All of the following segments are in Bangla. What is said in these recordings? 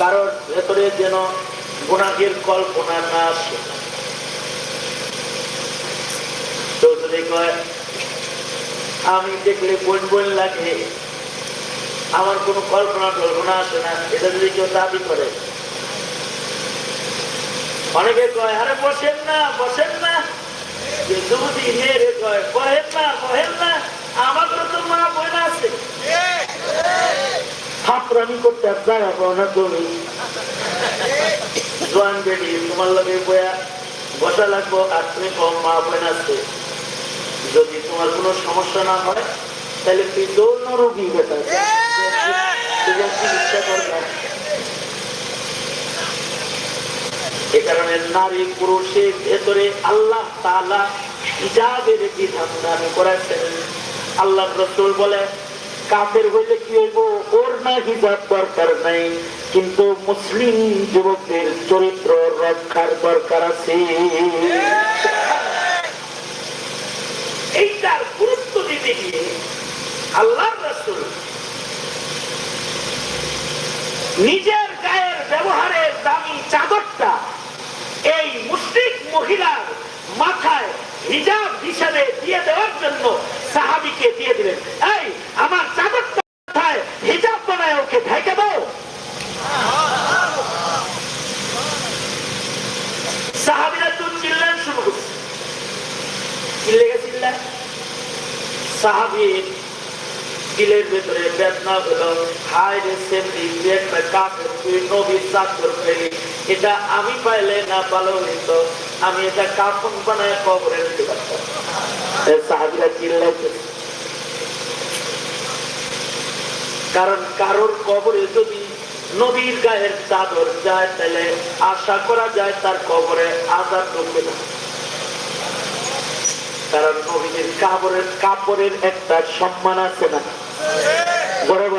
কারোর ভেতরে যেন গুণাগের কল্পনা না আসে। আমি দেখলে বোন বোন লাগে, আমার কোনো কল্পনা কল্পনা আসে না, এটা যদি কেউ দাবি করে। অনেকে কয়, আরে বসেন না বসেন না বহেন না বহেন না আমাদের তো মা বোন আছে হাতরানি করতে না তুমি জোয়ান বেটি, তোমার লগে বয়া বসা লাগবো, আর তুমি কম মা বোন যদি তোমার কোনো সমস্যা না হয়, তাহলে তুই দৌড় রোগী বেটা এ কারণে নারী পুরুষের ভেতরে আল্লাহ তালা হিজাবের বিধান দান করেছেন। আল্লাহ রসুল বলে কাফের হইলে কি হইব? ওর না হিজাব দরকার নাই, কিন্তু মুসলিম যুবকদের চরিত্র রক্ষার দরকার আছে। এইটার গুরুত্ব দিতে গিয়ে আল্লাহ রসুল নিজের গায়ের ব্যবহারের দামি চাদরটা এই মুসলিম মহিলার মাথায় হিজাব হিসাবে দিয়ে দেওয়ার জন্য সাহাবিকে দিয়ে দিলেন এই আমার চাদরটা মাথায় হিজাব বানায় ওকে ঢেকে দাও সাহাবিরা তো চিল্লান শুরু করছে চিল্লে গেছিলেন সাহাবির দিলের ভেতরে বেদনা এটা আমি পাইলে না ভালো হইতো আমি এটা কাপড় বানায় কবরে কারণ কারোর কবরে যদি নবীর গায়ের চাদর যায়, তাহলে আশা করা যায় তার কবরে আজাদ ঢুকবে না। কারণ নবীদের কাপড়ের কাপড়ের একটা সম্মান আছে না?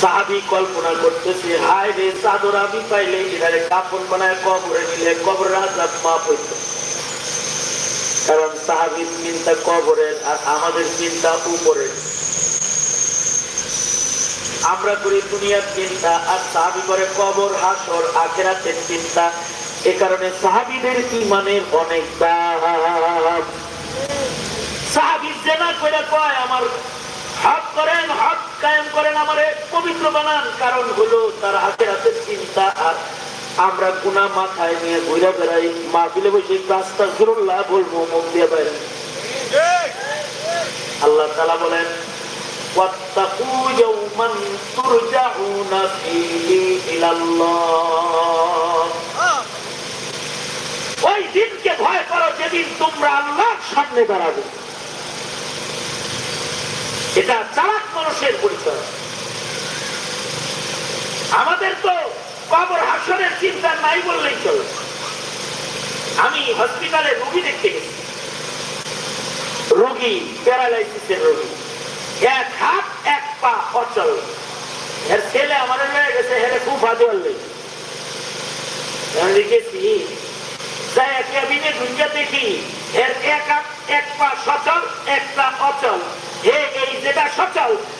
সাহাবি কল্পনা করতেছে, হায় রে চাদর আমি পাইলে এখানে কাপড় বানায় কবরে নিলে কবর আজাব মাপ হইত। কারণ সাহাবির চিন্তা কবরের আর আমাদের চিন্তা উপরের। আমরা করি দুনিয়ার চিন্তা, আর সাহাবি করে কবর, হাসর, আখেরাতের চিন্তা। এ কারণে সাহাবিদের ইমানের অনেক দাম। সাহাবি জেনা করে কয়, আমার হক করেন, হক কায়েম করেন আমার পবিত্র বানান কারণ হলো তার হাতের হাতের চিন্তা আর আমরা গুনা মাথায় নিয়ে ঘুরে বেড়াই মাহফিলে বসে রাস্তা ফিরুল্লাহ বলবো মুখ দিয়ে বাইরে আল্লাহ তালা বলেন واتقوا يوما ترجعون فيه إلى الله ওই দিনকে ভয় করো যেদিন তোমরা আল্লাহর সামনে দাঁড়াবে এটা চালাক মানুষের পরিচয়। আমাদের তো কবর হাসনের চিন্তা নাই বললেই চলে। আমি হসপিটালে রোগী দেখতে গেছি। রোগী প্যারালাইসিসের রোগী। এক হাত, এক পা অচল। এর ছেলে আমার হয়ে গেছে, হেরে খুব ভালো আমি লিখেছি যাই কেবিনে ঢুকে দেখি, এর এক এক পা সচল একটা অচল। হে এই যেটা সচল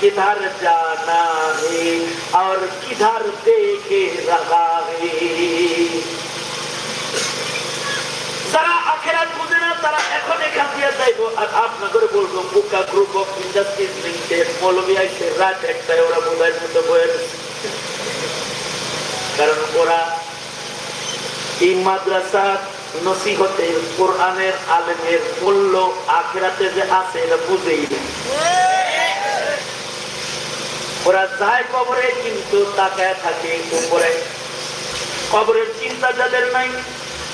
किधर जाना है और किधर देखे रहा है যারা আখেরাত বুঝে না তারা এখন এখান দিয়ে যাইবো আর আপনাদের বলবো বুকা গ্রুপ অফ ইন্ডাস্ট্রিজ লিমিটেড মৌলবী আইসে রাত একটাই ওরা মোবাইল মতো বয়ে রয়েছে। কারণ ওরা এই মাদ্রাসা নসিহতের কোরআনের আলেমের মূল্য আখেরাতে যে আছে এটা বুঝেই না ওরা যায় কবরে, কিন্তু তাকায় থাকে উপরে কবরের চিন্তা যাদের নাই,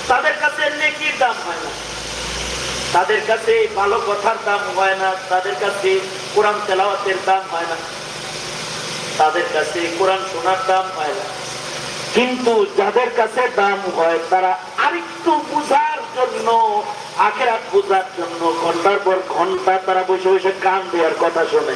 তাদের কাছে নেকির দাম হয় না। তাদের কাছে ভালো কথার দাম হয় না, তাদের কাছে কোরআন তেলাওয়াতের দাম হয় না। তাদের কাছে কোরআন শোনার দাম হয় না। কিন্তু যাদের কাছে দাম হয়, তারা আরেকটু বোঝার জন্য, আখেরাত বোঝার জন্য, ঘণ্টার পর ঘণ্টা তারা বসে বসে কান দেওয়ার কথা শোনে।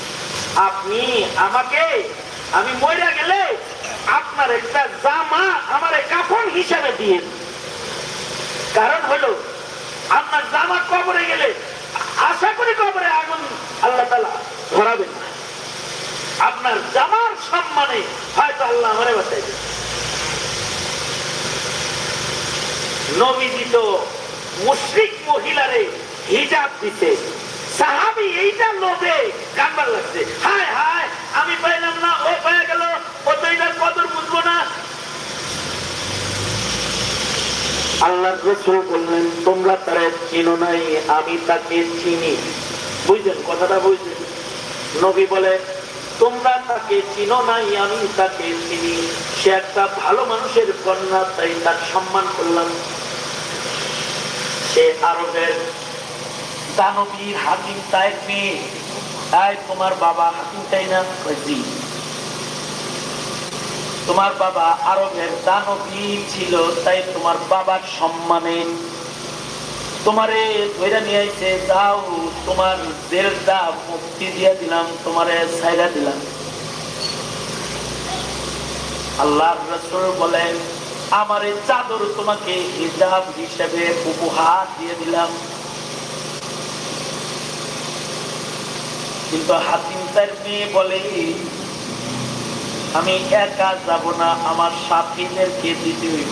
আপনি আমাকে, আমি মরে গেলে আপনার একটা জামা আমার কাপড় হিসাবে দিয়ে কারণ হলো, আপনার জামা কবরে গেলে আশা করি কবরে আগুন আল্লাহ তালা ধরাবেন না। আপনার জামার সম্মানে হয়তো আল্লাহ আমারে বাঁচাইবে নবীজি তো মুশ্রিক মহিলারে হিজাব দিতে সাহাবি এইটা লোভে কান্দার লাগছে। হায় হায়, আমি পাইলাম না, ও পেয়ে গেল। ও কদর বুঝব না। আল্লাহ রসুল বললেন, তোমরা তারা চিনো নাই, আমি তাকে চিনি। বুঝলেন, কথাটা বুঝলেন। নবী বলে, তোমরা তাকে চিনো নাই, আমি তাকে চিনি। সে একটা ভালো মানুষের কন্যা, তাই তার সম্মান করলাম। সে আরবের দানবীর হাকিম তাই তোমার বাবা হাকিম তাই না? তোমার বাবা আরবের দানবী ছিল, তাই তোমার বাবার সম্মানে। তোমারে ধৈরা নিয়ে আইছে যাও তোমার মুক্তি দিয়ে দিলাম, তোমারে ছাইরা দিলাম। আল্লাহ রসুল বলেন, আমার এই চাদর তোমাকে হিজাব হিসেবে উপহার দিয়ে দিলাম। কিন্তু হাতিম তার মেয়ে বলে, আমি একা যাব না, আমার সাথীদেরকে দিতে হইব।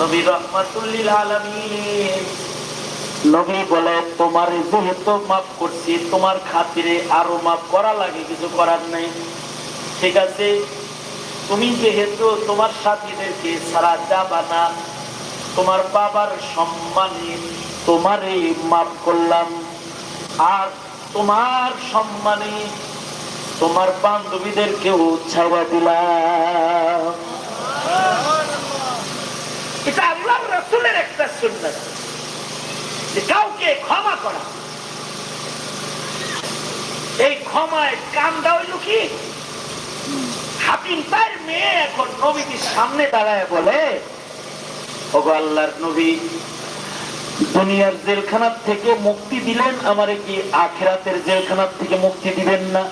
নবী রহমাতুল্লিল নবী বলে, তোমার যেহেতু মাফ করছি, তোমার খাতিরে আরও মাফ করা লাগে, কিছু করার নেই। ঠিক আছে, তুমি যেহেতু তোমার সাথীদেরকে ছাড়া যাবা না, তোমার বাবার সম্মানে তোমারে মাফ করলাম। আর তোমার সম্মানে তোমার বান্ধবীদেরকেও ছাড়া দিলাম। এটা আল্লাহ রসুলের একটা সুন্নত। যে কাউকে ক্ষমা করা। এই ক্ষমায় কামটা হইল কি হাকিম তার মেয়ে এখন নবীটির সামনে দাঁড়ায় বলে, ওগো আল্লাহর নবী দুনিয়ার জেলখানার থেকে মুক্তি দিলেন, আমারে কি আখেরাতের জেলখানার থেকে মুক্তি দিবেন না?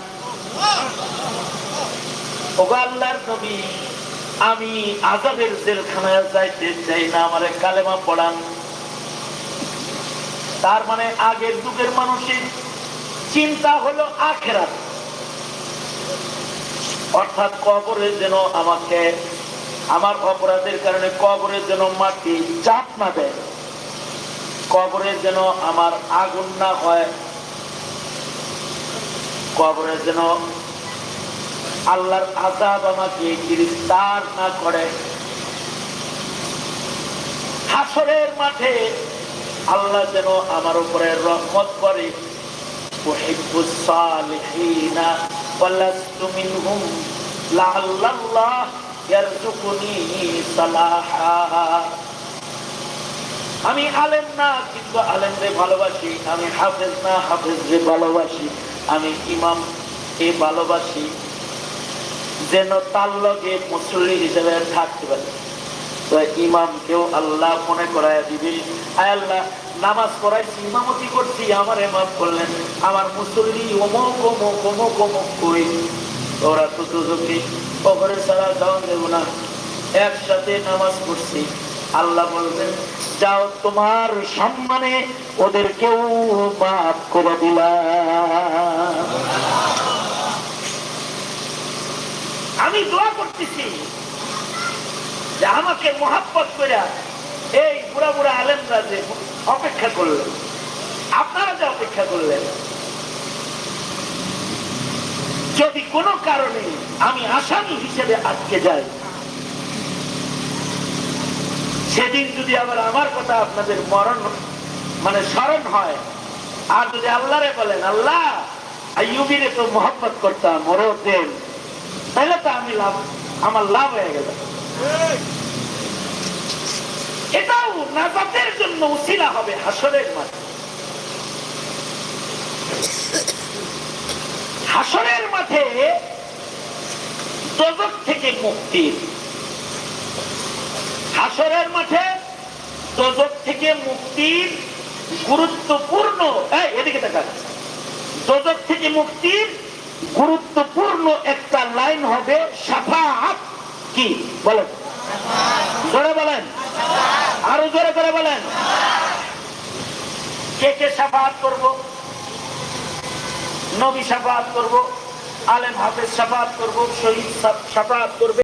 আমি আজাবের জেলখানায় যাইতে চাই না, আমারে কালেমা পড়ান। তার মানে আগের যুগের মানুষের চিন্তা হলো আখেরাত। অর্থাৎ কবরে যেন আমাকে, আমার অপরাধের কারণে কবরে যেন মাটি চাপ না দেয়। কবরে যেন আমার আগুন না হয়। কবরে যেন আল্লাহর আজাব আমাকে গ্রেফতার না করে। হাসরের মাঠে আল্লাহ যেন আমার উপরে রহমত করে। লাল্লাহ ইয়ারজুকুনি সালাহা। আমি আলেম না কিন্তু আলেমরে ভালোবাসি, আমি হাফেজ না, হাফেজরে ভালোবাসি, আমি ইমাম কে ভালোবাসি, যেন তার লগে মুসল্লি হিসেবে থাকতে পারে। তো ইমামকেও আল্লাহ মনে করায় দিবি। আল্লাহ, নামাজ পড়াইছি, ইমামতি করছি, আমার মাফ করলেন। আমার মুসল্লি অমুক অমুক অমুক অমুক কই ওরা তো দুজনকে কবরে ছাড়া যাওয়া দেব না। একসাথে নামাজ পড়ছি। আল্লাহ বলবেন, যাও তোমার সম্মানে ওদেরকেও মাফ করে দিলাম আমি দোয়া করতেছি যে আমাকে মহাব্বত করে এই বুড়া বুড়া আলেমরা যে অপেক্ষা করলেন আপনারা যে অপেক্ষা করলেন, যদি কোনো কারণে আমি আসামি হিসেবে আজকে যাই সেদিন যদি আবার আমার কথা আপনাদের মরণ মানে স্মরণ হয়, আর যদি আল্লাহরে বলেন, আল্লাহ আইয়ুবিরে তো মোহাম্মত করতাম মরো দেন। তাহলে তো আমি লাভ, আমার লাভ হয়ে গেল। এটাও নাজাতের জন্য উসিলা হবে, হাসরের মাঠে। হাসরের মাঠে দোজক থেকে মুক্তি। হাসরের মাঠে দোজক থেকে মুক্তির গুরুত্বপূর্ণ এদিকে তাকান দোজক থেকে মুক্তির গুরুত্বপূর্ণ একটা লাইন হবে সাফাত কি? বলেন। জোরে বলেন। আরও জোরে করে বলেন। কে কে সাফাত করব? নবী সাফাত করব, আলেম হাফেজ সাফাত করব, শহীদ সাফাত করবে।